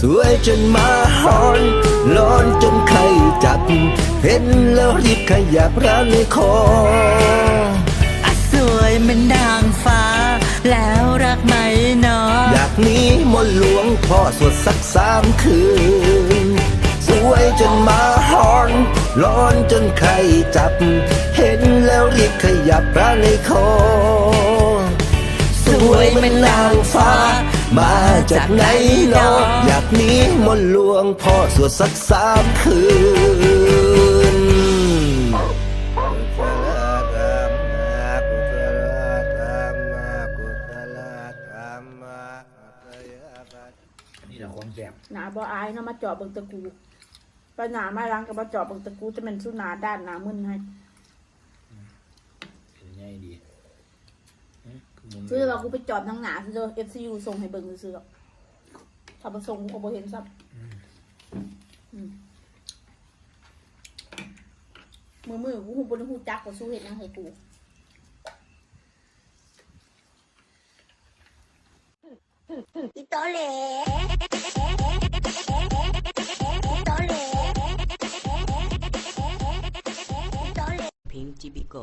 สวยจนมาหอนร้อนจนใครจับ เห็นแล้วรีบขยับร้านในคอสวยเหมันดังฟ้า แล้วรักไหมเนาะอยากหนี้มนต์หลวงพ่อสวดสักสามคืน สวยจนมาหอนร้อนจนใครจับ เห็นแล้วรีบขยับร้านในคอ สวยเหมันนางฟ้า มา จากไหนเนาะอยากหนี้มนต์หลวงพ่อสวดสักสามคืนนี่แหละความแสบหนาบ่อายเนาะมาเจาะเบิ่งตะกูไปหนามาล้างกับมาเจาะเบิ่งตะกูจะเป็นสุนาด้านหนามึนให้เป็นไงดีหึหมุนซื้อว่ากูไปจอดทางหนาซื้อเอฟซียูส่งให้เบิ่งซื้อๆ หรอกถ้าบ่ส่งกูก็บ่เห็นซับอืมมือมือกูหูบนหูจักกว่าสู้เห็นยังให้กูอีโตเหลอีโตเหลอีโตเหลพิงจิบิโก